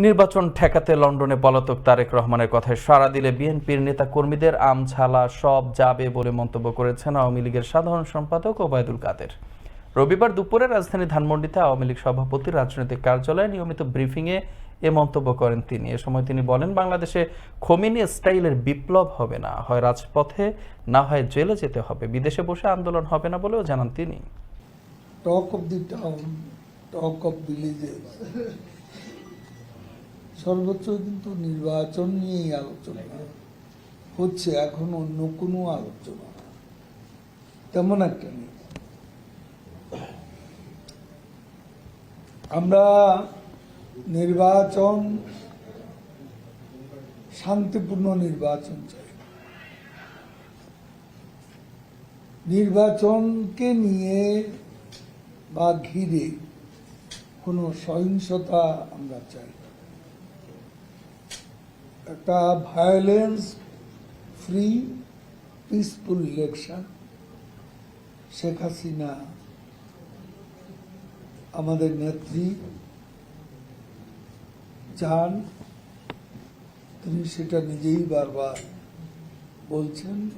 নির্বাচন ঠেকাতে লন্ডনে পলাতক তারেক রহমানের কথায় সাড়া দিলে বিএনপির নেতা কর্মীদের আমছালা সব যাবে বলে মন্তব্য করেছেন আওয়ামী লীগের সাধারণ সম্পাদক ওবায়দুল কাদের। রবিবার দুপুরে রাজধানী ধানমন্ডিতে আওয়ামী লীগ সভাপতি রাজনৈতিক কার্যালয়ে নিয়মিত ব্রিফিংয়ে এ মন্তব্য করেন তিনি। এ সময় তিনি বলেন বাংলাদেশে খমিনি স্টাইলের বিপ্লব হবে না। হয় রাজপথে না হয় জেলে যেতে হবে। বিদেশে বসে আন্দোলন হবে না বলেও জানান তিনি। talk of the town, talk of villages. সর্বোচ্চ কিন্তু নির্বাচন নিয়েই আলোচনা। হচ্ছে এখন অন্য কোনো আলোচনা। তেমন একটা নেই। আমরা নির্বাচন, শান্তিপূর্ণ নির্বাচন চাই। নির্বাচনকে নিয়ে বা ঘিরে কোনো সহিংসতা আমরা চাই না। একটা violence free peaceful election Sheikh Hasina আমাদের নেত্রী চান তিনি সেটা নিজেই বারবার বলছেন।